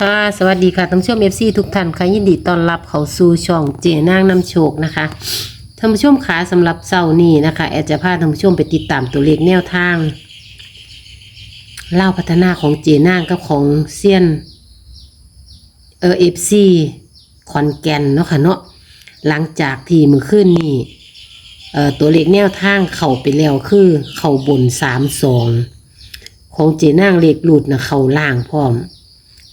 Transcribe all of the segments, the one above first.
ค่ะสวัสดีค่ะท่านผู้ชม FC ทุกท่านค่ะยินดีต้อนรับเข้าสู่ช่องเจนางนำโชคนะคะท่านผู้ชมขาสำหรับเช้านี้นะคะแอดจะพาท่านผู้ชมไปติดตามตัวเลขแนวทางเล่าพัฒนาของเจนางกับของเซียนเออ FC ขอนแก่นเนาะค่ะเนาะหลังจากที่มือขึ้นนี่เอ่อตัวเลขแนวทางเข่าไปแล้วคือเข่าบนสามสองของเจนางเลขหลุดนะเข่าล่างพร้อม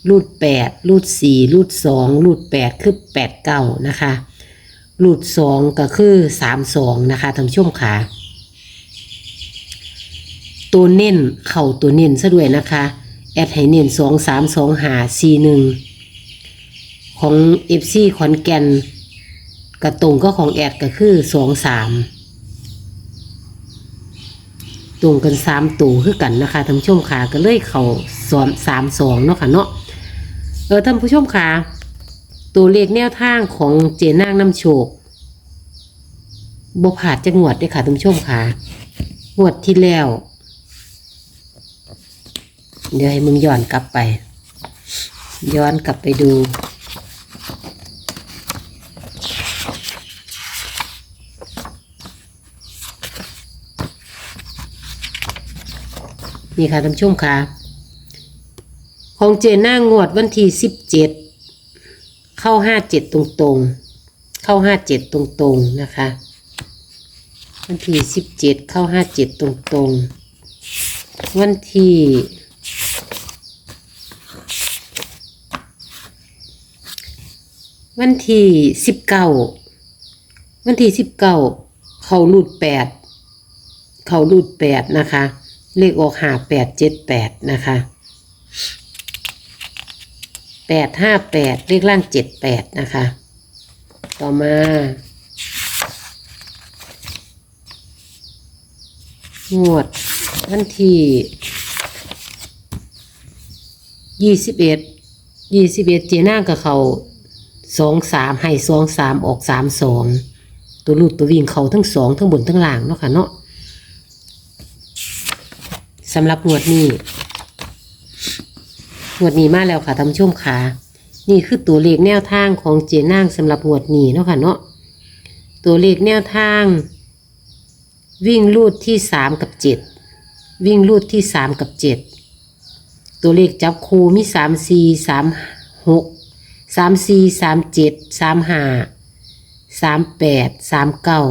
รูดแปดรูดสี่รูดสองรูดแปดคือแปดเก้านะคะรูดสองก็คือสามสองนะคะท่านผู้ชมขาตัวเน้นเข่าตัวเน้นซะด้วยนะคะ แอดให้เน้นสองสามสองหาสี่หนึ่งของเอฟซีขอนแก่นกระตรงก็ของแอดก็คือสองสามตรงกันสามตัวคือกันนะคะท่านผู้ชมขาก็เลยเข่าสอนสามสองเนาะค่ะเนาะ ออท่านผู้ชมคะตัวเลขแนวทางของเจนางน้ำโชคบผาดจะงวดเด้วยค่ะท่านผู้ชมค่ะงวดที่แล้ว เดี๋ยวให้มึงย้อนกลับไป ย้อนกลับไปดูนี่ค่ะท่านผู้ชมค่ะ ของเจน่างวดวันที่สิบเจ็ดเข้าห้าเจ็ดตรงๆ เข้าห้าเจ็ดตรงๆนะคะ วันที่สิบเจ็ดเข้าห้าเจ็ดตรงๆ วันที่วันที่สิบเก้าวันที่สิบเก้าเขารูดแปดเขารูดแปดนะคะ เลขออกหาแปดเจ็ดแปดนะคะ แปดห้าแปดเลขล่างเจ็ดแปดนะคะ ต่อมางวดวันที่ยี่สิบเอ็ดยี่สิบเอ็ดเจน่ากับเขาสองสามให้สองสามออกสามสองตัวลูดตัววิ่งเขาทั้งสองทั้งบนทั้งล่างเนาะค่ะเนาะสำหรับงวดนี้ งวดนี้มาแล้วค่ะท่านผู้ชมค่ะ นี่คือตัวเลขแนวทางของเจนางสำหรับงวดนี้เนาะค่ะเนาะตัวเลขแนวทาง วิ่งลูดที่สามกับเจ็ดวิ่งลูดที่สามกับเจ็ดตัวเลขจับคูมีสามสี่สามหกสามสี่สามเจ็ดสามห้าสามแปดสามเก้า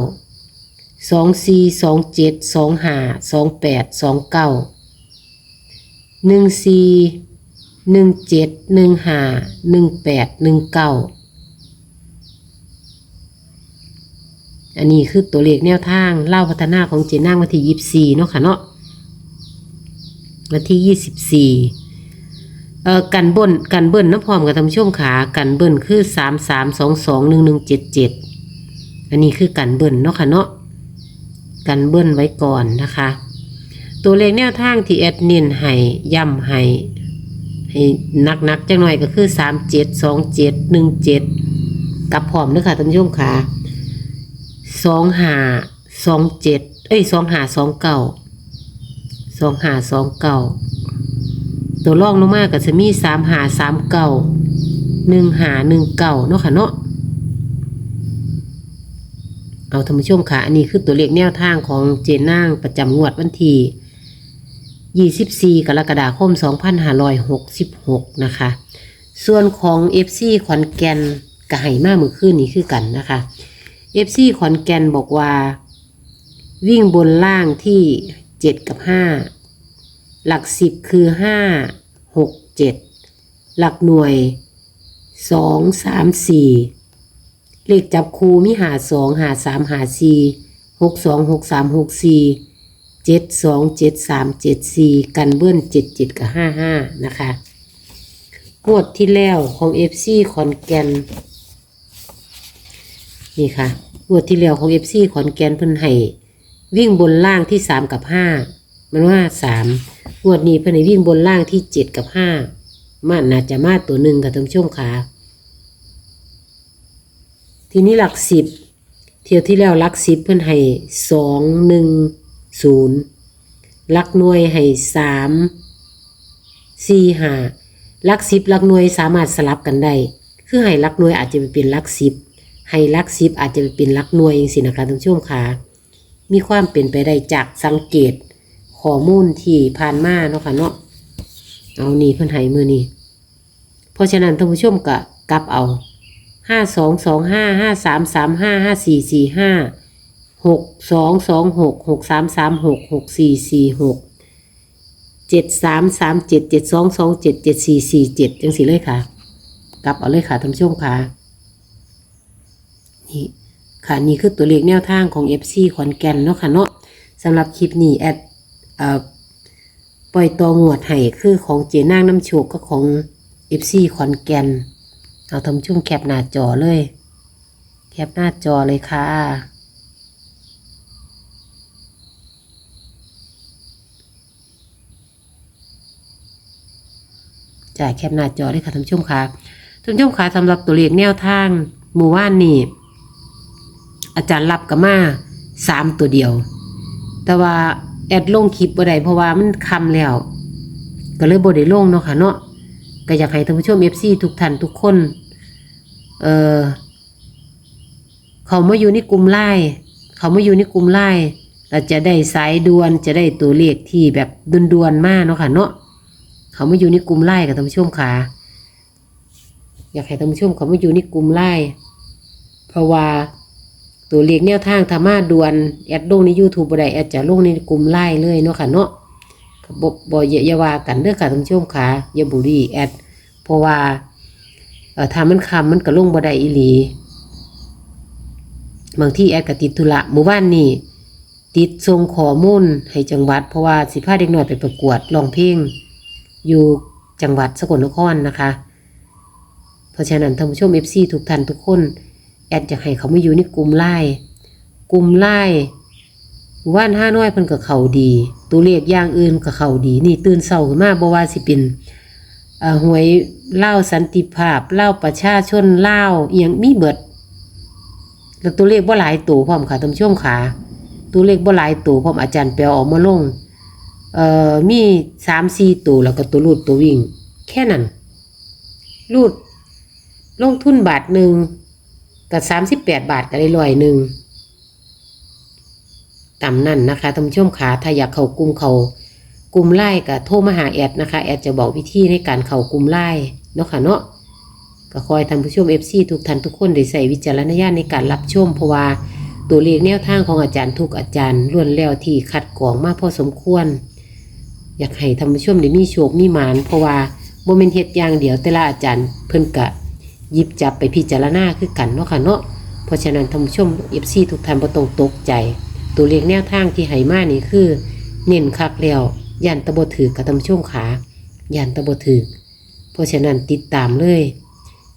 สองสี่สองเจ็ดสองห้าสองแปดสองเก้าหนึ่งสี่ หนึ่งเจ็ดหนึ่งห้าหนึ่งแปดหนึ่งเก้าอันนี้คือตัวเลขแนวทางเล่าพัฒนาของเจนางวันที่ยี่สิบสี่เนาะค่ะเนาะวันที่ยี่สิบสี่เอ่อกันบิ้ลกันเบิ้ลน้ำพร้อมกับทำช่วงขากันเบิ้ลคือสามสามสองสองหนึ่งหนึ่งเจ็ดเจ็ดอันนี้คือกันเบิ้ลเนาะค่ะเนาะกันเบิ้ลไว้ก่อนนะคะ ตัวเลขแนวทางที่แอดเน้นให้ย้ำให้ ให้นักนักๆจังหน่อยก็คือสามเจ็ดสองเจ็ดหนึ่งเจ็ดกับพร้อมด้วยค่ะท่านผู้ชมค่ะสองหาสองเจ็ดเอ้ยสองหาสองเก้าสองหาสองเก้าตัวล่องลงมาก็จะมีสามหาสามเก้าหนึ่งหาหนึ่งเก้าเนาะค่ะเนาะเอาท่านผู้ชมค่ะ อันนี้คือตัวเลขแนวทางของเจนนางประจำงวดวันที่ 24 กรกฎาคม 2566 นะคะ ส่วนของ FC ขอนแก่นกระไหมากมือขึ้นนี้คือกันนะคะ FC ขอนแก่นบอกว่า วิ่งบนล่างที่ 7 กับ 5 หลัก 10 คือ 5 6 7 หลักหน่วย 2 3 4 เลขจับคูมีหา2หา3หา4 6 2 6 3 6 4 เจ็ดสองเจ็ดสามเจ็ดสี่กันเบิ้ลเจ็ดเจ็ดกับห้าห้านะคะงวดที่แล้วของเอฟซีขอนแก่นนี่ค่ะงวดที่แล้วของเอฟซีขอนแก่นเพิ่นให้วิ่งบนล่างที่สามกับห้ามันว่าสามงวดนี้เพิ่นให้วิ่งบนล่างที่เจ็ดกับห้ามันน่าจะมาตัวหนึ่งกับท่านผู้ชมค่ะทีนี้หลักสิบเที่ยวที่แล้วหลักสิบเพิ่นให้สองหนึ่ง ศูนย์ลักหน่วยให้สามสี่ห้าลักสิบลักหน่วยสามารถสลับกันได้ คือให้ลักหน่วยอาจจะไปเป็นลักสิบให้ลักสิบอาจจะไปเป็นลักหน่วยอย่างสินะคะท่านผู้ชมค่ะมีความเป็นไปได้จากสังเกตข้อมูลที่ผ่านมาเนาะค่ะเนาะเอานี่เพิ่นให้มือนี่เพราะฉะนั้นท่านผู้ชมก็กลับเอาห้าสองสองห้าห้าสามสามห้าห้าสี่สี่ห้า หกสองสองหกหกสามสามหกหกสี่สี่หกเจ็ดสามสามเจ็ดเจ็ดสองสองเจ็ดเจ็ดสี่สี่เจ็ดจังสี่เลยค่ะ กลับเอาเลยค่ะท่านผู้ชมค่ะนี่ค่ะนี่คือตัวเลขแนวทางของ FC ขอนแก่นเนาะค่ะเนาะสำหรับคลิปนี้แอดเอ่อปล่อยตัวงวดให้คือของเจนางน้ำโชคก็ของ FC ขอนแก่น เอาทำชุ่มแคปหน้าจอเลย แคปหน้าจอเลยค่ะ จ่ายแคปหน้าจอเลยค่ะท่านผู้ชมค่ะท่านผู้ชมค่ะสำหรับตัวเลขแนวทางหมู่ว่านนี่อาจารย์รับกับมาสามตัวเดียว แต่ว่าแอดลงคลิปบ่ได้เพราะว่ามันคำแล้ว ก็เลยบ่ได้ลงเนาะค่ะเนาะก็อยากให้ท่านผู้ชม FC ทุกท่านทุกคน เออเขามาอยู่ในกลุ่มไล่เขามาอยู่ในกลุ่มไล่เราจะได้สายด่วนจะได้ตัวเลขที่แบบด่วนๆมากเนาะค่ะเนาะ เขามาอยู่ในกลุ่มไล่กับท่านผู้ชมค่ะอยากให้ท่านผู้ชมเขามาอยู่ในกลุ่มไล่เพราะว่าตัวเลขแนวทางธรรมาดวนแอดลงใน YouTube บ่ได้แอดจะลงในกลุ่มไล่เลยเนาะค่ะเนาะบ่บ่อย่าอย่าวากันเด้อค่ะท่านผู้ชมค่ะอย่าบุรีแอดเพราะว่าเออถ้ามันคำมันก็ลงบ่ได้อีหลีบางที่แอดกติดธุระหมู่บ้านนี่ติดส่งข้อมูลให้จังหวัด เพราะว่าสิพาเด็กน้อยไปประกวดรองเพลง อยู่จังหวัดสกลนครนะคะ เพราะฉะนั้นท่านผู้ชม FC ทุกท่านทุกคน แอดอยากให้เขามาอยู่ในกลุ่มไล่กลุ่มไล่ว่านห้าน้อยเพิ่นก็เขาดี ตัวเลขอย่างอื่นก็เขาดี นี่ตื่นเช้าขึ้นมาบ่ว่าสิเป็นหวยเล่าสันติภาพเล่าประชาชนเล่าเอียงมีเบิดแล้วตัวเลขบ่หลายตัวพร้อมค่ะท่านผู้ชมค่ะตัวเลขบ่หลายตัวพร้อมอาจารย์แปลออกมาลง เอ่อมีสามสี่ตัวแล้วก็ตัวรูดตัววิ่ง แค่นั้นรูดลงทุนบาทหนึ่งกับสามสิบแปดบาทก็ได้ร้อยหนึ่งต่ำนั่นนะคะท่านผู้ชมขาถ้าอยากเข้ากลุ่มเขากลุ่มไล่กับโทรมาหาแอดนะคะ แอดจะบอกวิธีในการเข้ากลุ่มไล่เนาะค่ะเนาะก็คอยท่านผู้ชม FC ทุกท่านทุกคนได้ใส่วิจารณญาณในการรับชมเพราะว่าตัวเลขแนวทางของอาจารย์ทุกอาจารย์ล้วนแล้วที่คัดกรองมากพอสมควร อยากให้ท่านผู้ชมได้มีโชคมีหมานเพราะว่าโมเมนเฮ็ดอย่างเดียวแต่ละอาจารย์เพิ่นกะหยิบจับไปพิจารณาคือกันเนาะค่ะเนาะเพราะฉะนั้นท่านผู้ชมเอฟซีทุกท่านบ่ต้องตกใจ ตัวเลขแนวทางที่ให้มานี่คือ เน้นคักแล้วยันตะบถือกับท่านผู้ชมขายันตะบถือเพราะฉะนั้นติดตามเลย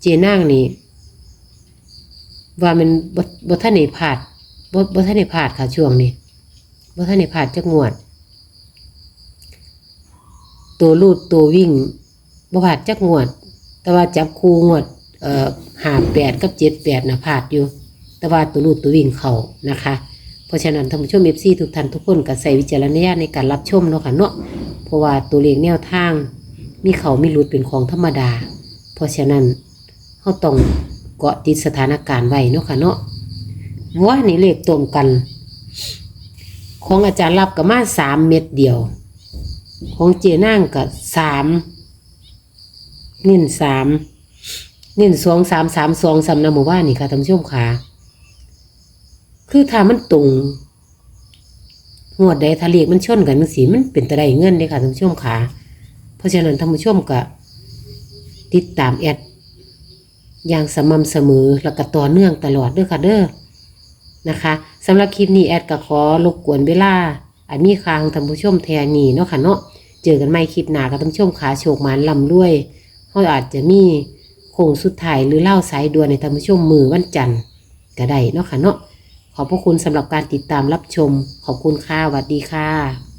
เจนางนี่ว่ามันบ่บ่ทันได้พลาดบ่บ่ทันได้พลาดค่ะช่วงนี้บ่ทันได้พลาดจักงวด ตัวลูดตัววิ่งบ่พลาดจักงวด แต่ว่าจับคูงวดเอ่อหาแปดกับเจ็ดแปดนะพลาดอยู่ แต่ว่าตัวรูดตัววิ่งเขานะคะ เพราะฉะนั้นท่านผู้ชมเอฟซีทุกท่านทุกคนก็ใส่วิจารณญาณในการรับชมเนาะค่ะเนาะเพราะว่าตัวเลขแนวทาง มีเขามีรุดเป็นของธรรมดา เพราะฉะนั้นเขาต้องเกาะติดสถานการณ์ไว้เนาะค่ะเนาะว่านี่เลขตรงกัน ของอาจารย์รับกับมาสามเม็ดเดียว ของเจนั่งกับสามเนิ่นสามเน้นสองสามสามสองสามนะหมู่บ้านนี่ค่ะท่านผู้ชมค่ะคือถ้ามันตรงงวดใดทะเลมันชนกันมันสีมันเป็นตะไดเงินเลยค่ะท่านผู้ชมค่ะเพราะฉะนั้นท่านผู้ชมก็ติดตามแอดอย่างสม่ำเสมอแล้วก็ต่อเนื่องตลอดเด้อค่ะเด้อนะคะสำหรับคลิปนี้แอดก็ขอรบกวนเวลาอันมีค้างท่านผู้ชมแทนนี่เนาะค่ะเนาะ เจอกันไม่คลิปหนากับท่านผู้ชมขาโชคมานลำด้วยเขาอาจจะมีโค้งสุดท้ายหรือเล่าสายด่วนในท่านผู้ชมมือวันจันทร์ก็ได้เนาะค่ะเนาะขอบพระคุณสำหรับการติดตามรับชม ขอบคุณค่ะสวัสดีค่ะ